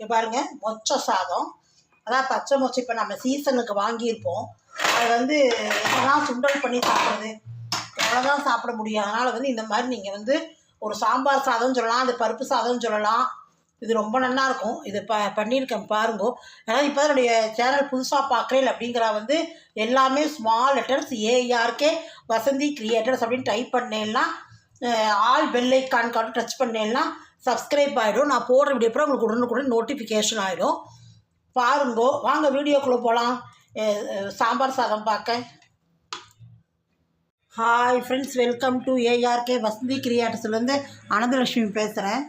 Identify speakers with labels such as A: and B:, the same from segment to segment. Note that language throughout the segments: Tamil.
A: இங்கே பாருங்க மொச்சை சாதம். அதான் பச்சை மொச்சை இப்போ நம்ம சீசனுக்கு வாங்கியிருப்போம். அது வந்து என்னதான் சுண்டல் பண்ணி சாப்பிட்றது? எவ்வளோதான் சாப்பிட முடியும். அதனால் வந்து இந்த மாதிரி நீங்கள் வந்து ஒரு சாம்பார் சாதம் சொல்லலாம் அது பருப்பு சாதம்னு சொல்லலாம். இது ரொம்ப நல்லா இருக்கும். இது ப பண்ணியிருக்கேன் பாருங்க. ஏன்னா இப்போ என்னுடைய சேனல் புதுசாக பார்க்குறேன் அப்படிங்கிற வந்து எல்லாமே small letters ARK Vasanthi creators அப்படின்னு டைப் பண்ணேன்னா all bell icon card touch பண்ணேன்னா சப்ஸ்கிரைப் ஆகிடும் நான் போடுற வீடியோ அப்புறம் உங்களுக்கு உடனுக்குடன் நோட்டிஃபிகேஷன் ஆகிடும் பாருங்கோ. வாங்க வீடியோக்குள்ளே போகலாம் சாம்பார் சாதம் பார்க்க. Hi friends welcome to ARK Vasanthi கிரியேட்டர்ஸ்லேருந்து Ananthalakshmi பேசுகிறேன்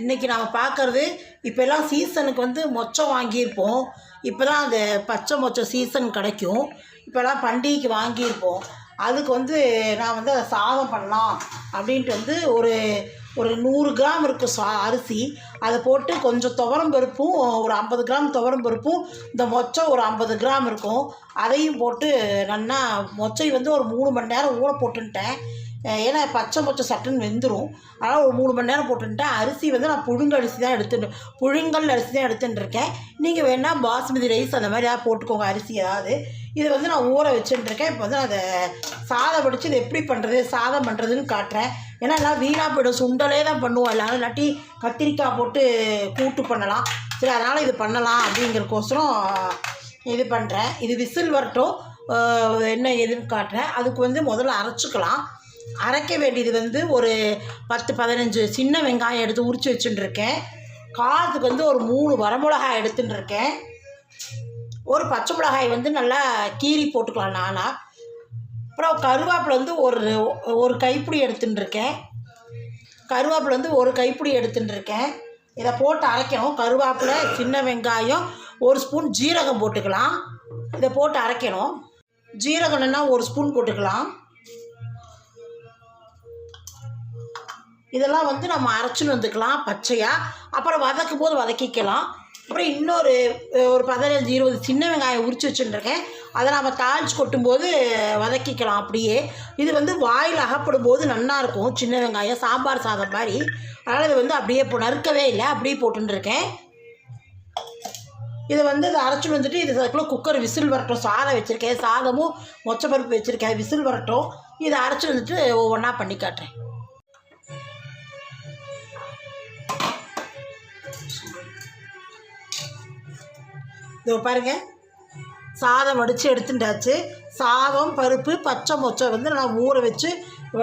A: இன்றைக்கி நாம் பார்க்குறது இப்போல்லாம் சீசனுக்கு வந்து மொச்சம் வாங்கியிருப்போம். இப்போ தான் அந்த பச்சை மொச்சம் சீசன் கிடைக்கும். இப்போல்லாம் பண்டிகைக்கு வாங்கியிருப்போம். அதுக்கு வந்து நான் வந்து அதை சாதம் பண்ணலாம் அப்படின்ட்டு வந்து ஒரு ஒரு நூறு கிராம் இருக்கும் சா அரிசி. அதை போட்டு கொஞ்சம் துவரம் பருப்பும் ஒரு ஐம்பது கிராம் துவரம் பருப்பும் இந்த மொச்சை ஒரு ஐம்பது கிராம் இருக்கும். அதையும் போட்டு நல்லா மொச்சை வந்து ஒரு மூணு மணி நேரம் ஊற போட்டுன்ட்டேன். ஏன்னா பச்சை பச்சை சட்டுன்னு வெந்துடும் அதனால் ஒரு மூணு மணி நேரம் போட்டுட்டேன் அரிசி வந்து நான் புழுங்கரிசி அரிசி தான் எடுத்துட்டு புழுங்கல் அரிசி தான் எடுத்துகிட்டு இருக்கேன். நீங்கள் வேணால் பாஸ்மதி ரைஸ் அந்த மாதிரி ஏதாவது போட்டுக்கோங்க அரிசி ஏதாவது. இது வந்து நான் ஊற வச்சுட்டுருக்கேன் இப்போ வந்து நான் அதை சாதம் படித்து இது எப்படி பண்ணுறது சாதம் பண்ணுறதுன்னு காட்டுறேன். ஏன்னா எல்லாம் வீணாக போய்டும். சுண்டலே தான் பண்ணுவோம். எல்லாரும் இல்லாட்டி கத்திரிக்காய் போட்டு கூட்டு பண்ணலாம். சரி அதனால் இது பண்ணலாம் அப்படிங்கிறக்கோசரம் இது பண்ணுறேன் இது விசில் வரட்டும். என்ன ஏதுன்னு காட்டுறேன். அதுக்கு வந்து முதல்ல அரைச்சிக்கலாம். அரைக்க வேண்டியது வந்து ஒரு பத்து பதினஞ்சு சின்ன வெங்காயம் எடுத்து உரித்து வச்சுட்டுருக்கேன். காரத்துக்கு வந்து ஒரு மூணு வரமிளகாய் எடுத்துட்டுருக்கேன். ஒரு பச்சை மிளகாய் வந்து நல்லா கீறி போட்டுக்கலாம் நானாக அப்புறம் கருவேப்பில் வந்து ஒரு ஒரு கைப்பிடி எடுத்துட்டுருக்கேன். கருவேப்பில் வந்து ஒரு கைப்பிடி எடுத்துட்டுருக்கேன். இதை போட்டு அரைக்கணும். கருவேப்பிலை சின்ன வெங்காயம் ஒரு ஸ்பூன் ஜீரகம் போட்டுக்கலாம். இதை போட்டு அரைக்கணும். ஜீரகம்னா ஒரு ஸ்பூன் போட்டுக்கலாம். இதெல்லாம் வந்து நம்ம அரைச்சின்னு வந்துக்கலாம் பச்சையாக அப்புறம் வதக்கும் போது வதக்கிக்கலாம். அப்புறம் இன்னொரு ஒரு பதினஞ்சு இருபது சின்ன வெங்காயம் உரிச்சு வச்சுட்டுருக்கேன் அதை நம்ம தாளிச்சு கொட்டும்போது வதக்கிக்கலாம் அப்படியே. இது வந்து வாயில் அகப்படும் போது நல்லாயிருக்கும் சின்ன வெங்காயம் சாம்பார் சாதம் மாதிரி. அதனால் இது வந்து அப்படியே இப்போ நறுக்கவே இல்லை. அப்படியே போட்டுருக்கேன் இதை வந்து இதை அரைச்சிட்டு வந்துட்டு இது அதுக்குள்ளே குக்கர் விசில் வரட்டும். சாதம் வச்சுருக்கேன். சாதமும் மொச்சப்பருப்பு வச்சுருக்கேன். விசில் வரட்டும். இதை அரைச்சி வந்துட்டு ஒவ்வொன்றா பண்ணி காட்டுறேன். இதோ பாருங்கள் சாதம் வடித்து எடுத்துட்டாச்சு. சாதம் பருப்பு பச்சை மொச்சை வந்து நான் ஊற வச்சு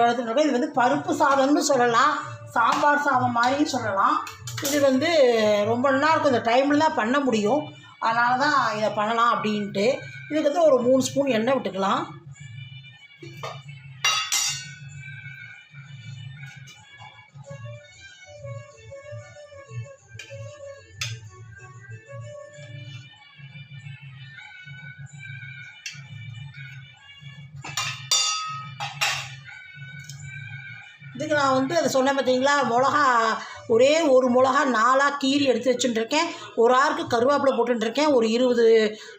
A: எடுத்துட்டு இது வந்து பருப்பு சாதம்னு சொல்லலாம். சாம்பார் சாதம் மாதிரியும் சொல்லலாம். இது வந்து ரொம்ப நல்லா இருக்கும். இந்த டைமில் தான் பண்ண முடியும். அதனால தான் இதை பண்ணலாம் அப்படின்ட்டு. இதுக்கு வந்து ஒரு மூணு ஸ்பூன் எண்ணெய் விட்டுக்கலாம். இதுக்கு நான் வந்து அதை சொன்னேன் பார்த்தீங்களா? மிளகா ஒரே ஒரு மிளகா நாலாக கீறி எடுத்து வச்சுட்டுருக்கேன். ஒரு ஆறுக்கு கருவேப்பிலை போட்டுருக்கேன் ஒரு இருபது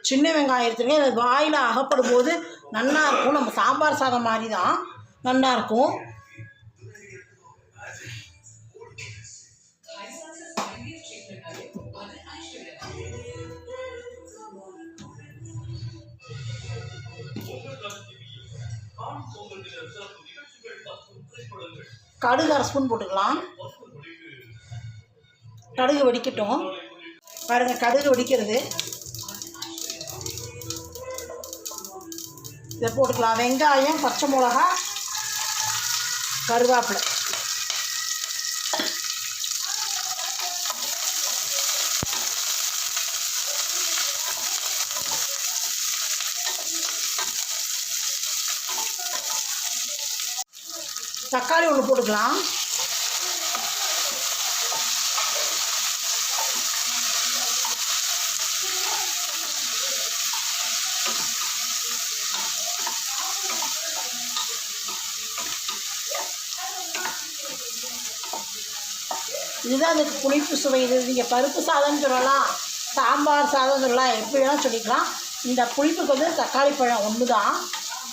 A: சின்ன வெங்காயம் எடுத்துருக்கேன். அது வாயில் அகப்படும் போது நல்லாயிருக்கும் நம்ம சாம்பார் சாதம் மாதிரி தான் நல்லாயிருக்கும் கடுகு அரை ஸ்பூன் போட்டுக்கலாம். கடுகு வெடிக்கட்டும். பாருங்கள் கடுகு வெடிக்கிறது. இதை போட்டுக்கலாம். வெங்காயம் பச்சை மிளகா கருவேப்பிலை. தக்காளி ஒன்று போட்டுக்கலாம். இதுதான் அதுக்கு புளிப்பு சுவை. இது நீங்கள் பருப்பு சாதம்னு சொல்லலாம் சாம்பார் சாதம் சொல்லலாம் எப்படி வேணால் சொல்லிக்கலாம். இந்த புளிப்புக்கு வந்து தக்காளி பழம் ஒன்று தான்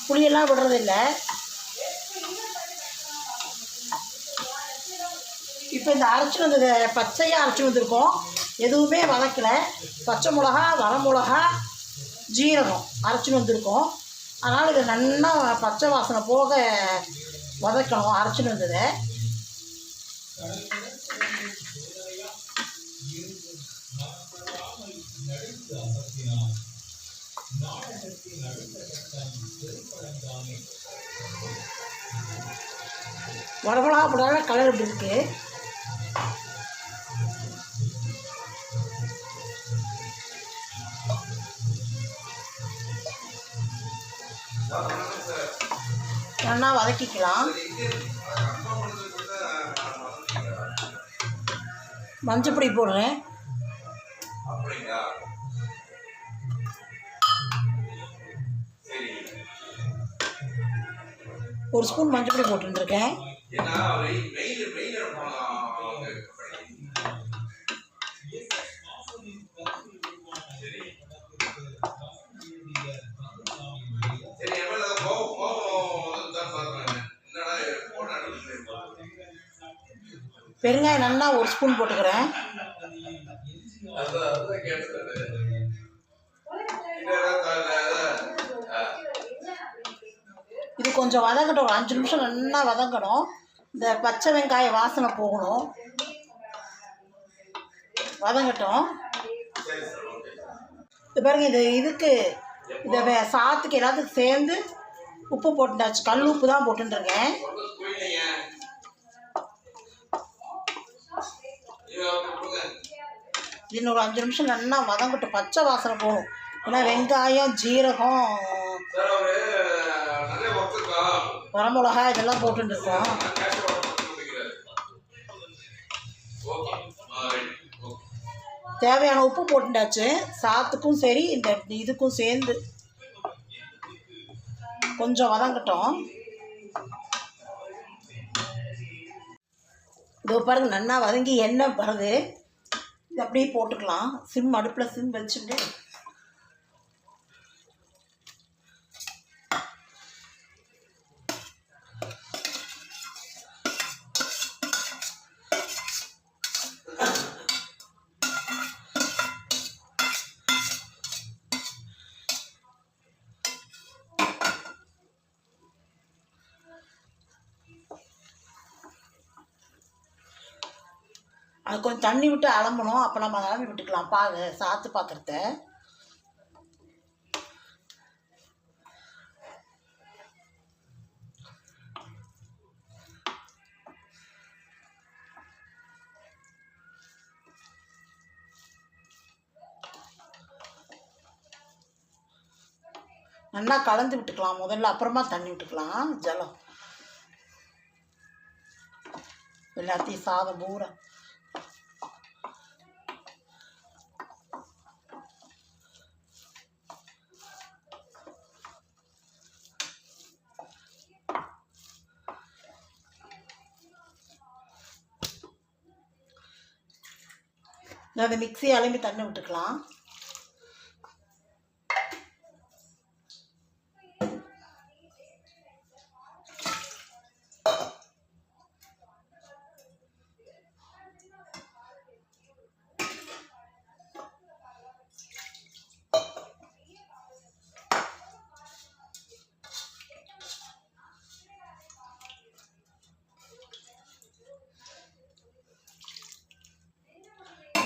A: புளியெல்லாம் விடுறதில்லை. இப்போ இந்த அரைச்சி வந்தது பச்சையாக அரைச்சி வந்திருக்கோம். எதுவுமே வதக்கலை. பச்சை மிளகா வரமிளகா ஜீரகம் அரைச்சின்னு வந்திருக்கோம். அதனால் இதை நல்லா பச்சை வாசனை போக வதக்கணும் அரைச்சின்னு வந்ததை. வரமிளகா போடாத கலர் இப்படி இருக்குது நல்லா வதக்கிக்கலாம். மஞ்சப்பொடி போடுறேன். ஒரு ஸ்பூன் மஞ்சப்பொடி போட்டுருக்கேன் பெருங்காயம் நல்லா ஒரு ஸ்பூன் போட்டுக்கிறேன். இது கொஞ்சம் வதங்கட்டும். ஒரு அஞ்சு நிமிஷம் நல்லா வதங்கணும் இந்த பச்சை வெங்காய வாசனை போகணும். வதங்கட்டும். இது பாருங்க இது இதுக்கு இதை வே- சாத்துக்கு எல்லாத்துக்கும் சேர்ந்து உப்பு போட்டுட்டாச்சு. கல் உப்பு தான் போட்டுருக்கேன் இன்னொரு அஞ்சு நிமிஷம் நல்லா வதங்கட்டும் பச்சை வாசனை போகணும் ஏன்னா வெங்காயம் ஜீரகம் வரமிளகா இதெல்லாம் போட்டுருக்கோம் தேவையான உப்பு போட்டுட்டாச்சு. சாத்துக்கும் சரி இந்த இதுக்கும் சேர்ந்து கொஞ்சம் வதங்கட்டும். இதோ பாருங்க நல்லா வதங்கி எண்ணெய் வருது. இது அப்படியே போட்டுக்கலாம். சிம் அடுப்பில் சிம் வச்சுட்டு அது கொஞ்சம் தண்ணி விட்டு அலம்பணும். அப்போ நம்ம அலம்பி விட்டுக்கலாம். பாகு சாத்து பாத்திரத்த. நல்லா கலந்து விட்டுக்கலாம். முதல்ல அப்புறமா தண்ணி விட்டுக்கலாம். ஜலம். எல்லாத்தையும் சாதம் பூரா. அந்த மிக்ஸி அலம்பி தண்ணி விட்டுக்கலாம்.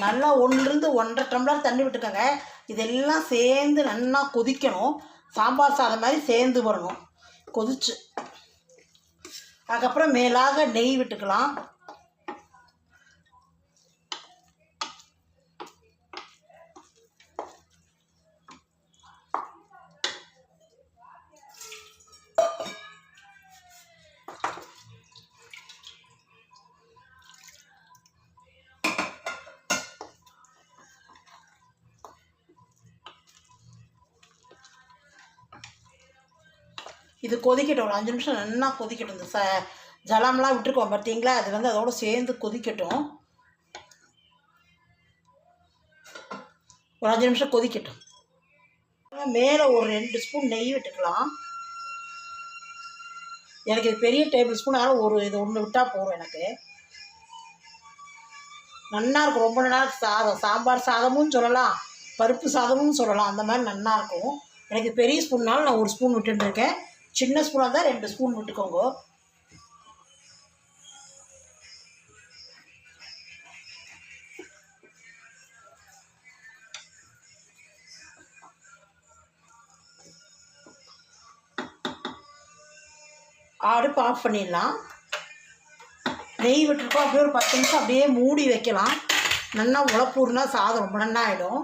A: நல்லா ஒன்றுலேருந்து ஒன்றரை டம்ளர் தண்ணி விட்டுக்கோங்க. இதெல்லாம் சேர்ந்து நல்லா கொதிக்கணும். சாம்பார் சாதம் மாதிரி சேர்ந்து வரணும். கொதிச்சு. அதுக்கப்புறம் மேலாக நெய் விட்டுக்கலாம். இது கொதிக்கட்டும். ஒரு அஞ்சு நிமிஷம் நல்லா கொதிக்கட்டும் இந்த ச ஜலம்லாம் விட்டுருக்கோம் பார்த்தீங்களா? அது வந்து அதோட சேர்ந்து கொதிக்கட்டும். ஒரு அஞ்சு நிமிஷம் கொதிக்கட்டும். மேலே ஒரு ரெண்டு ஸ்பூன் நெய் விட்டுக்கலாம். எனக்கு இது பெரிய டேபிள் ஸ்பூன் ஒரு இது ஒன்று விட்டால் போதும் எனக்கு. நன்னா இருக்கும். ரொம்ப நல்லா சாதம் சாம்பார் சாதமும் சொல்லலாம் பருப்பு சாதமும் சொல்லலாம். அந்த மாதிரி நல்லாயிருக்கும் எனக்கு பெரிய ஸ்பூன்னாலும் நான் ஒரு ஸ்பூன் விட்டுருக்கேன் சின்ன ஸ்பூனாக தான் ரெண்டு ஸ்பூன் விட்டுக்கோங்க. அடுப்பு ஆஃப் பண்ணிடலாம். நெய் விட்டுருக்கோம். அப்படியே ஒரு பத்து நிமிஷம் அப்படியே மூடி வைக்கலாம். நல்லா உழப்பூர்னா சாதம் ரொம்ப நல்லா ஆகிடும்